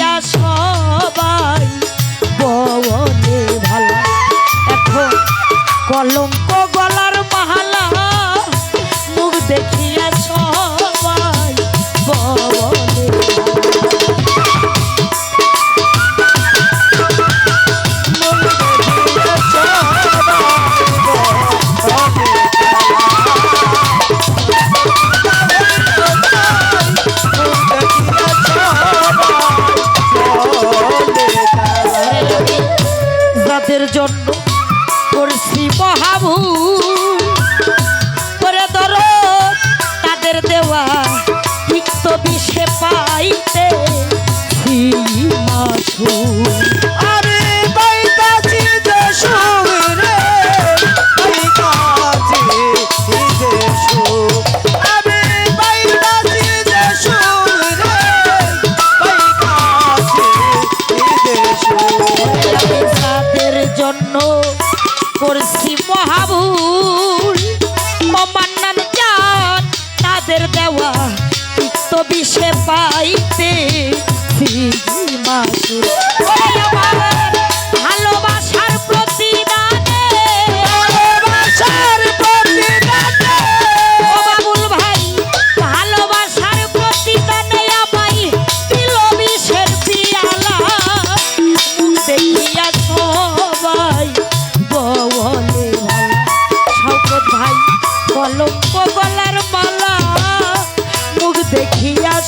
হইয়া সবাই বনে ভালো। এখন কলঙ্ক করছি করে তাদের দেওয়া পাইতে মাছু বিষে পাইতে মাসুর।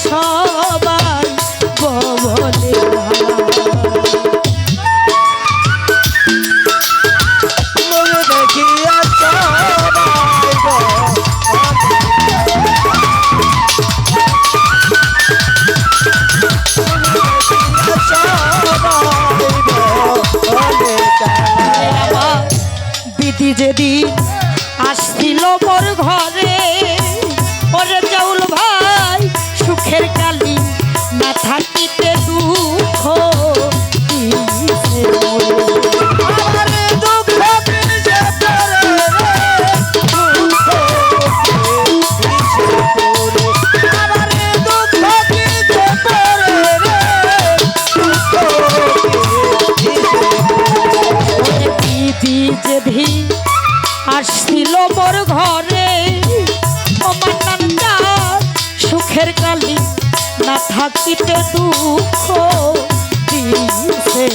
সবাই বলে দেখিয়া বিধি যেদিন আসছিল মোর ঘরে ওরে চাউল ভাই সুখের কালি না থাকিতে দুঃখ আসছিল মোর সুখের কালি না থাকিতে দুঃখ দিছে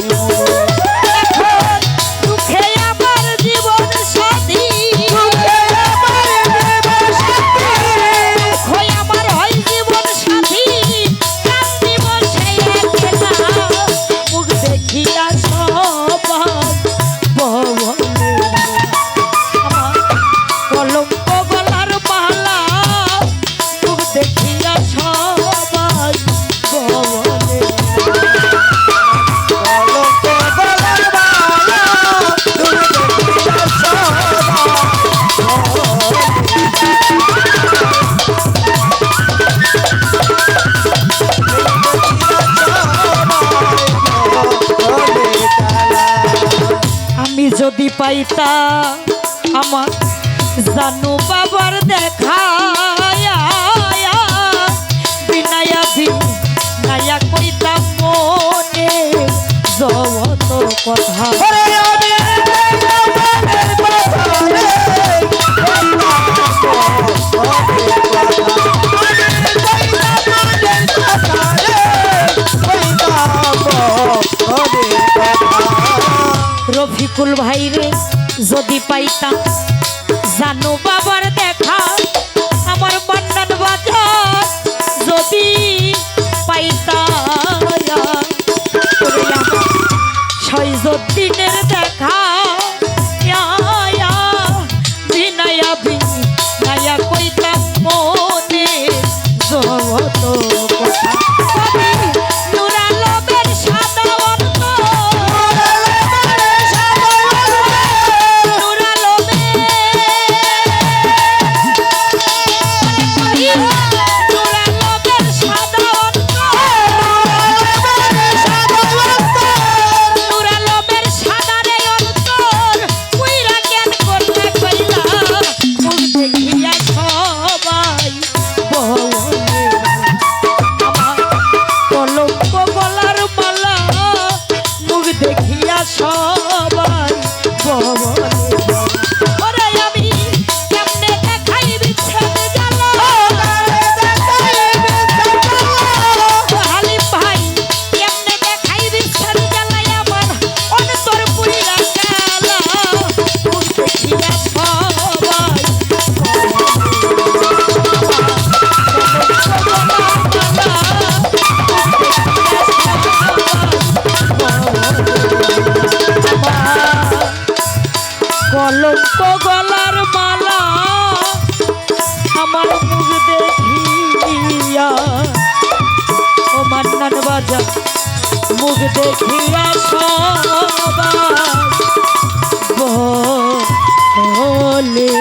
যদি পাইতা। আমার জানু বাবার দেখা রফিকুল ভাইরে যদি পাইতাম। জানো বাবার দেখা আমার বান্নান বাজার। যদি দেখিয়া সবাই লক্ষ গলার মালা আমার মুখ দেখিয়া ও মান্নান বাজা মুখ দেখিয়া সবাই বলে